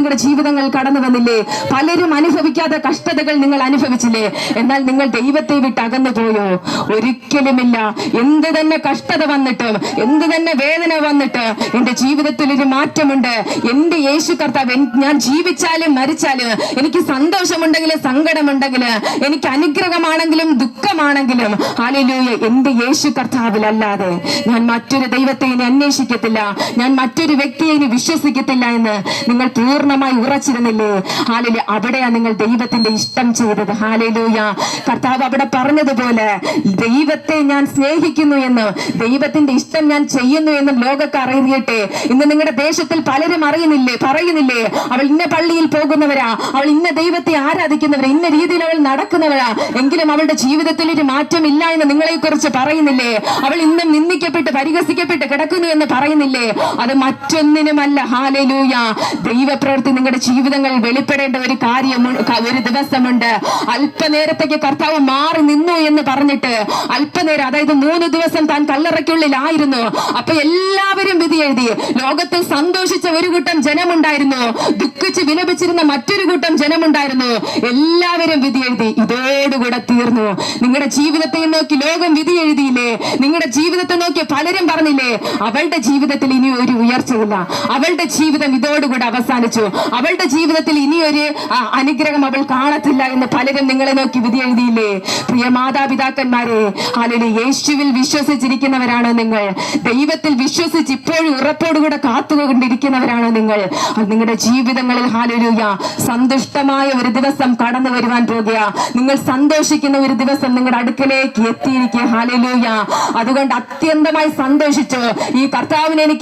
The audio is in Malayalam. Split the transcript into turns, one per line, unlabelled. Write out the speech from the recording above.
നിങ്ങളുടെ ജീവിതങ്ങൾ കടന്നു വന്നില്ലേ? പലരും അനുഭവിക്കാത്ത കഷ്ടതകൾ നിങ്ങൾ അനുഭവിച്ചില്ലേ? എന്നാൽ നിങ്ങൾ ദൈവത്തെ വിട്ട് അകന്നു പോയോ? ഒരിക്കലുമില്ല. എന്ത് തന്നെ കഷ്ടത വന്നിട്ടും എന്ത് തന്നെ വേദന വന്നിട്ട് എന്റെ ജീവിതത്തിൽ ഒരു മാറ്റമുണ്ട്. എന്റെ യേശു കർത്താവ് ഞാൻ ജീവിച്ചാലും മരിച്ചാലും എനിക്ക് സന്തോഷമുണ്ടെങ്കിലും സങ്കടമുണ്ടെങ്കിൽ എനിക്ക് അനുഗ്രഹമാണെങ്കിലും ദുഃഖമാണെങ്കിലും ഹാലലൂയ എന്റെ യേശു കർത്താവിലല്ലാതെ ഞാൻ മറ്റൊരു ദൈവത്തെ ഇനി അന്വേഷിക്കത്തില്ല. ഞാൻ മറ്റൊരു വ്യക്തിയെ ഇനി വിശ്വസിക്കത്തില്ല എന്ന് നിങ്ങൾ പൂർണമായി ഉറച്ചിരുന്നില്ലേ? ഹാലിൽ അവിടെയാണ് നിങ്ങൾ ദൈവത്തിന്റെ ഇഷ്ടം ചെയ്തത്. ഹാലിലൂയ. കർത്താവ് അവിടെ പറഞ്ഞതുപോലെ ദൈവത്തെ ഞാൻ സ്നേഹിക്കുന്നു എന്ന് ദൈവത്തിന്റെ ഇഷ്ടം ഞാൻ ചെയ്യുന്നു എന്നും ലോകത്ത് അറിയട്ടെ ഇന്ന് നിങ്ങളുടെ ദേശത്തിൽ പലരും അറിയുന്നില്ലേ പറയുന്നില്ലേ? അവൾ ഇന്ന പള്ളിയിൽ പോകുന്നവരാ. അവൾ ഇന്ന ദൈവത്തെ ആരാധിക്കുന്നവരാ. ഇന്ന രീതിയിൽ അവൾ നടക്കുന്നവരാ. എങ്കിലും അവളുടെ ജീവിതത്തിൽ ഒരു മാറ്റമില്ല എന്ന് നിങ്ങളെ കുറിച്ച് പറയുന്നില്ലേ? അവൾ ഇന്നും നിന്ദിക്കപ്പെട്ട് പരിഹസിക്കപ്പെട്ട് കിടക്കുന്നു എന്ന് പറയുന്നില്ലേ? അത് മറ്റൊന്നിനുമല്ല. ഹാലലൂയ. ദൈവപ്രവൃത്തി നിങ്ങളുടെ ജീവിതങ്ങളിൽ വെളിപ്പെടേണ്ട ഒരു കാര്യം ഒരു ദിവസമുണ്ട്. അല്പനേരത്തേക്ക് കർത്താവ് മാറി നിന്നു എന്ന് പറഞ്ഞിട്ട് അല്പനേരം അതായത് മൂന്ന് ദിവസം താൻ കല്ലറയ്ക്കുള്ളിലായിരുന്നു അപ്പൊ എല്ലാവരും വിധി എഴുതി. ലോകത്തിൽ സന്തോഷിച്ച ഒരു കൂട്ടം ജനമുണ്ടായിരുന്നു. ദുഃഖിച്ച് വിലപിച്ചിരുന്ന മറ്റൊരു കൂട്ടം ജനമുണ്ടായിരുന്നു. എല്ലാവരും വിധി എഴുതി. ഇതോടുകൂടെ തീർന്നു. നിങ്ങളുടെ ജീവിതത്തെ നോക്കി ലോകം വിധി എഴുതിയില്ലേ? നിങ്ങളുടെ ജീവിതത്തെ നോക്കി പലരും പറഞ്ഞില്ലേ? അവളുടെ ജീവിതത്തിൽ ഇനി ഒരു ഉയർച്ചയില്ല. അവളുടെ ജീവിതം ഇതോടുകൂടെ അവസാനിച്ചു. അവളുടെ ജീവിതത്തിൽ ഇനിയൊരു അനുഗ്രഹം അവൾ കാണത്തില്ല എന്ന് പലരും നിങ്ങളെ നോക്കി വിധി എഴുതിയില്ലേ? പ്രിയ മാതാപിതാക്കന്മാരെ അല്ലെങ്കിൽ യേശുവിൽ വിശ്വസിച്ചിരിക്കുന്നവരാണോ നിങ്ങൾ. ദൈവത്തിൽ വിശ്വസിച്ച് ഇപ്പോഴും ഉറപ്പോടുകൂടെ കാത്തുകൊണ്ടിരിക്കുന്നവരാണോ നിങ്ങൾ. നിങ്ങളുടെ ജീവിതങ്ങളിൽ ഹാലലൂയ സന്തുഷ്ടമായ ഒരു ദിവസം കടന്നു വരുവാൻ പോകുക. നിങ്ങൾ സന്തോഷിക്കുന്ന ഒരു ദിവസം നിങ്ങളുടെ അടുക്കലേക്ക് എത്തിയിരിക്കുക ഹാലലൂയ അതുകൊണ്ട് അത്യന്തമായി സന്തോഷിച്ചു ഈ കർത്താവിനെ എനിക്ക്